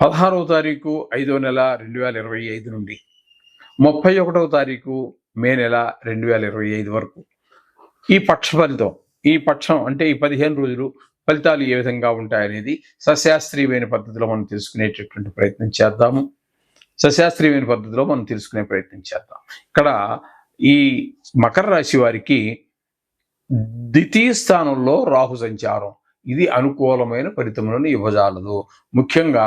పదహారవ తారీఖు ఐదో నెల రెండు వేల ఇరవై ఐదు నుండి. ముప్పై ఒకటవ తారీఖు మే నెల రెండు వేల ఇరవై ఐదు వరకు. ఈ పక్ష ఫలితం ఈ పక్షం అంటే ఈ పదిహేను రోజులు ఫలితాలు ఏ విధంగా ఉంటాయనేది సశాస్త్రీయమైన పద్ధతిలో మనం తెలుసుకునేటటువంటి ప్రయత్నం చేద్దాము. సశాస్త్రీయమైన పద్ధతిలో మనం తెలుసుకునే ప్రయత్నం చేద్దాం. ఇక్కడ ఈ మకర రాశి వారికి ద్వితీయ స్థానంలో రాహు సంచారం. ఇది అనుకూలమైన ఫలితములను ఇవ్వజాలదు. ముఖ్యంగా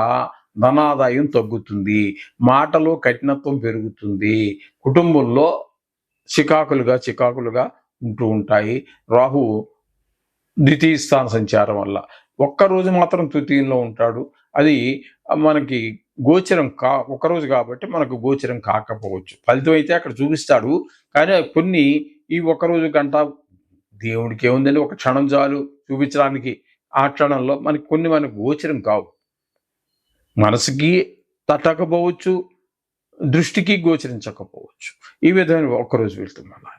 ధనాదాయం తగ్గుతుంది మాటలో కఠినత్వం పెరుగుతుంది. కుటుంబంలో చికాకులుగా చికాకులుగా ఉంటూ ఉంటాయి. రాహు ద్వితీయ స్థాన సంచారం వల్ల ఒక్కరోజు మాత్రం తృతీయంలో ఉంటాడు. అది మనకి గోచరం కా ఒకరోజు కాబట్టి మనకు గోచరం కాకపోవచ్చు. ఫలితం అయితే అక్కడ చూపిస్తాడు. కానీ కొన్ని ఈ ఒకరోజు గంట దేవుడికి ఏముందండి? ఒక క్షణం చాలు చూపించడానికి ఆ క్షణంలో మనకి కొన్ని మనకు గోచరం కావు. మనసుకి తట్టకపోవచ్చు దృష్టికి గోచరించకపోవచ్చు. ఈ విధమైన ఒక్కరోజు వెళ్తున్నాను.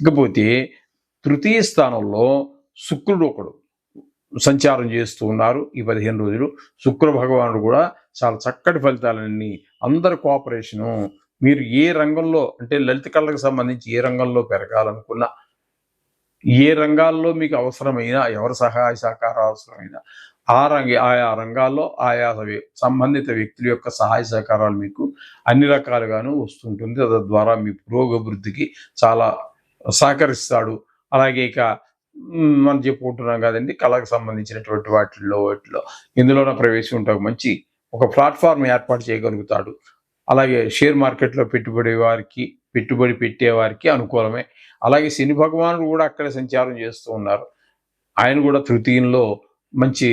ఇకపోతే తృతీయ స్థానంలో శుక్రుడు ఒకడు సంచారం చేస్తూ ఉన్నారు. ఈ పదిహేను రోజులు శుక్ర భగవానుడు కూడా చాలా చక్కటి ఫలితాలన్నీ అందరి కోఆపరేషను మీరు ఏ రంగంలో అంటే లలిత కళలకు సంబంధించి ఏ రంగంలో పెరగాలనుకున్నా ఏ రంగాల్లో మీకు అవసరమైన ఎవరి సహాయ సహకారం అవసరమైన ఆ రంగ ఆయా రంగాల్లో ఆయా సంబంధిత వ్యక్తుల యొక్క సహాయ సహకారాలు మీకు అన్ని రకాలుగాను వస్తుంటుంది. తద్వారా మీ పురోగభివృద్ధికి చాలా సహకరిస్తాడు. అలాగే ఇక మనం చెప్పుకుంటున్నాం కదండి కళకు సంబంధించినటువంటి వాటిల్లో వాటిలో ఇందులోనే ప్రవేశం ఉంటాం మంచి ఒక ప్లాట్ఫామ్ ఏర్పాటు చేయగలుగుతాడు. అలాగే షేర్ మార్కెట్లో పెట్టుబడి వారికి పెట్టుబడి పెట్టేవారికి అనుకూలమే. అలాగే శని భగవానుడు కూడా అక్కడే సంచారం చేస్తూ ఉన్నారు. ఆయన కూడా తృతీయంలో మంచి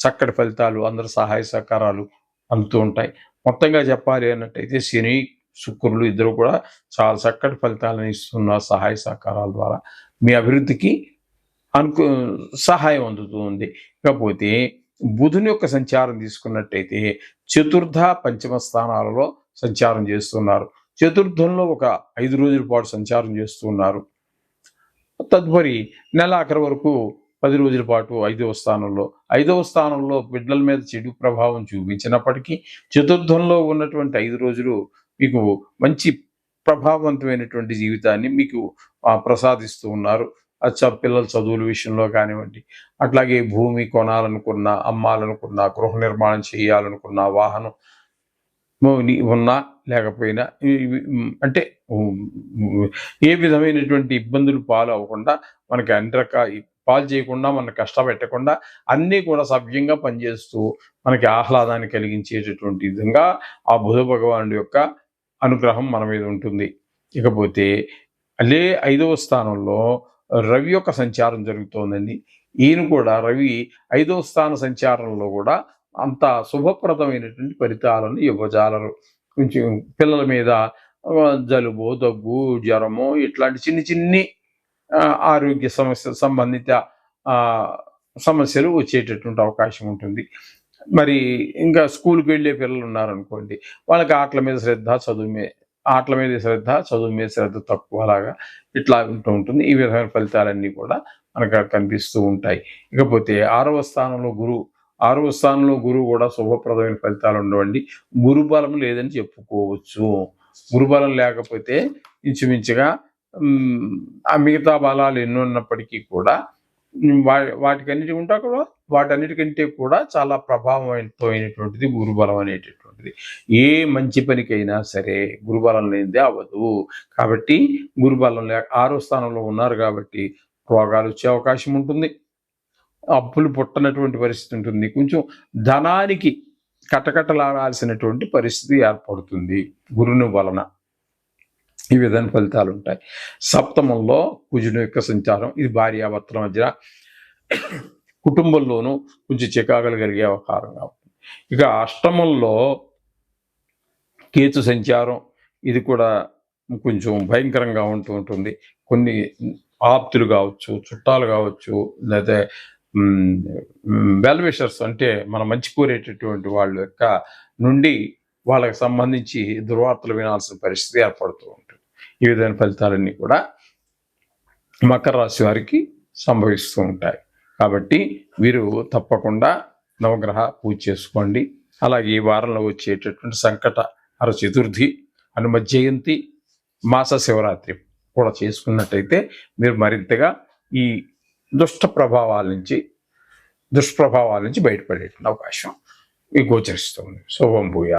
చక్కటి ఫలితాలు అందరి సహాయ సహకారాలు అందుతూ ఉంటాయి. మొత్తంగా చెప్పాలి అన్నట్టయితే శని శుక్రులు ఇద్దరు కూడా చాలా చక్కటి ఫలితాలను ఇస్తున్న సహాయ సహకారాల ద్వారా మీ అభివృద్ధికి అనుకు సహాయం అందుతూ ఉంది. ఇకపోతే బుధుని యొక్క సంచారం తీసుకున్నట్టయితే చతుర్థ పంచమ స్థానాలలో సంచారం చేస్తున్నారు. చతుర్థంలో ఒక ఐదు రోజుల పాటు సంచారం చేస్తున్నారు. తదుపరి నెల ఆఖరి వరకు పది రోజుల పాటు ఐదవ స్థానంలో ఐదవ స్థానంలో బిడ్డల మీద చెడు ప్రభావం చూపించినప్పటికీ చతుర్థంలో ఉన్నటువంటి ఐదు రోజులు మీకు మంచి ప్రభావవంతమైనటువంటి జీవితాన్ని మీకు ప్రసాదిస్తూ ఉన్నారు. అచ్చా పిల్లల చదువుల విషయంలో కానివ్వండి అట్లాగే భూమి కొనాలనుకున్నా అమ్మాలనుకున్నా గృహ నిర్మాణం చేయాలనుకున్నా వాహనం ఉన్నా లేకపోయినా అంటే ఏ విధమైనటువంటి ఇబ్బందులు పాలు అవ్వకుండా మనకి అన్ని రకాల పాలు చేయకుండా మన కష్టపెట్టకుండా అన్నీ కూడా సవ్యంగా పనిచేస్తూ మనకి ఆహ్లాదాన్ని కలిగించేటటువంటి విధంగా ఆ బుధ భగవానుడి యొక్క అనుగ్రహం మన మీద ఉంటుంది. ఇకపోతే అదే ఐదవ స్థానంలో రవి యొక్క సంచారం జరుగుతోందండి. ఈయన కూడా రవి ఐదవ స్థాన సంచారంలో కూడా అంత శుభప్రదమైనటువంటి ఫలితాలను ఇవ్వజాలరు. కొంచెం పిల్లల మీద జలుబు దగ్గు జ్వరము ఇట్లాంటి చిన్ని చిన్ని ఆరోగ్య సమస్య సంబంధిత సమస్యలు వచ్చేటటువంటి అవకాశం ఉంటుంది. మరి ఇంకా స్కూల్కి వెళ్ళే పిల్లలు ఉన్నారనుకోండి వాళ్ళకి ఆటల మీద శ్రద్ధ చదువు మీద ఆటల మీద శ్రద్ధ చదువు మీద శ్రద్ధ తక్కువ అలాగా ఇట్లా ఉంటూ ఉంటుంది. ఈ విధమైన ఫలితాలన్నీ కూడా మనకు కనిపిస్తూ ఉంటాయి. ఇకపోతే ఆరవ స్థానంలో గురువు ఆరవ స్థానంలో గురువు కూడా శుభప్రదమైన ఫలితాలు ఉండవండి. గురుబలం లేదని చెప్పుకోవచ్చు. గురుబలం లేకపోతే ఇంచుమించుగా ఆ మిగతా బలాలు ఎన్ని ఉన్నప్పటికీ కూడా వా వాటికన్నిటి ఉంటా కూడా వాటన్నిటికంటే కూడా చాలా ప్రభావవంతమైనటువంటిది గురుబలం అనేటటువంటిది. ఏ మంచి పనికైనా సరే గురుబలం లేనిదే అవ్వదు. కాబట్టి గురుబలం లేక ఆరో స్థానంలో ఉన్నారు కాబట్టి రోగాలు వచ్చే అవకాశం ఉంటుంది. అప్పులు పుట్టనటువంటి పరిస్థితి ఉంటుంది. కొంచెం ధనానికి కటకటలాడాల్సినటువంటి పరిస్థితి ఏర్పడుతుంది గురుని వలన. ఈ విధమైన ఫలితాలు ఉంటాయి. సప్తమంలో కుజుని యొక్క సంచారం ఇది భార్యాభర్తల మధ్య కుటుంబంలోనూ కొంచెం చికాకులు కలిగే అవకాశంగా ఉంటుంది ఇక అష్టమంలో కేతు సంచారం ఇది కూడా కొంచెం భయంకరంగా ఉంటూ ఉంటుంది. కొన్ని ఆప్తులు కావచ్చు చుట్టాలు కావచ్చు లేదా వెల్విషర్స్ అంటే మన మంచి కోరేటటువంటి వాళ్ళ యొక్క నుండి వాళ్ళకి సంబంధించి దుర్వార్తలు వినాల్సిన పరిస్థితి ఏర్పడుతూ ఉంటుంది. ఈ విధమైన ఫలితాలన్నీ కూడా మకర రాశి వారికి సంభవిస్తూ ఉంటాయి. కాబట్టి వీరు తప్పకుండా నవగ్రహ పూజ చేసుకోండి. అలాగే ఈ వారంలో వచ్చేటటువంటి సంకట అర చతుర్థి హనుమ జయంతి మాస శివరాత్రి కూడా చేసుకున్నట్టయితే మీరు మరింతగా ఈ దుష్ట ప్రభావాల నుంచి దుష్ప్రభావాల నుంచి బయటపడే అవకాశం ఈ గోచరిస్తుంది శుభం భూయా.